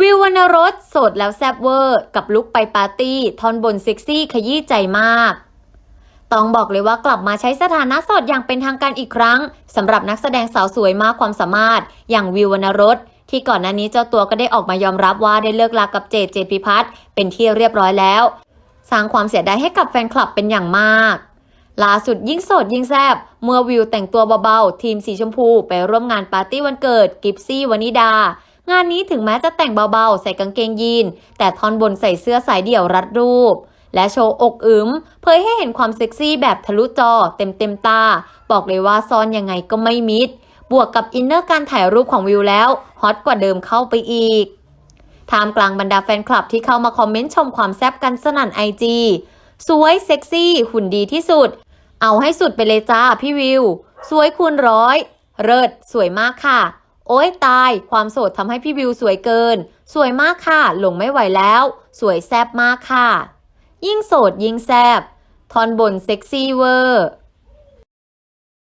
วิววรรณรสโสดแล้วแซบเวอร์ กับลุกไปปาร์ตี้ทอนบนเซ็กซี่ขยี้ใจมาก ต้องบอกเลยว่ากลับมาใช้สถานะโสดอย่างเป็นทางการอีกครั้งสำหรับนักแสดงสาวสวยมากความสามารถ อย่างวิววรรณรสที่ก่อนหน้านี้เจ้าตัวก็ได้ออกมายอมรับว่าได้เลิกลากับเจดเจดพิพัฒน์เป็นที่เรียบร้อยแล้ว สร้างความเสียดายให้กับแฟนคลับเป็นอย่างมากล่าสุดยิ่งโสดยิ่งแซบเมื่อวิวแต่งตัวเบาๆ ทีมสีชมพูไปร่วมงานปาร์ตี้วันเกิด กิฟซี่วานิดา งานนี้ถึงแม้จะแต่งเบาๆ ใส่กางเกงยีน แต่ท่อนบนใส่เสื้อสายเดี่ยวรัดรูป และโชว์อกอึมเผยให้เห็นความเซ็กซี่แบบทะลุจอเต็มเต็มๆตา บอกเลยว่าซ่อนยังไงก็ไม่มิด บวกกับอินเนอร์การถ่ายรูปของวิวแล้วฮอตกว่าเดิมเข้าไปอีกท่ามกลางบรรดาแฟนคลับที่เข้ามาคอมเมนต์ชมความแซ่บกันสนั่นไอจีสวยเซ็กซี่ หุ่นดีที่สุด เอาให้สุดไปเลยจ้าพี่วิว สวยคูณร้อย เลิศสวยมากค่ะ โอ้ยตาย ความโสดทำให้พี่วิวสวยเกิน สวยมากค่ะ หลงไม่ไหวแล้ว สวยแซบมากค่ะ ยิ่งโสดยิ่งแซบทอนบนเซ็กซี่เวอร์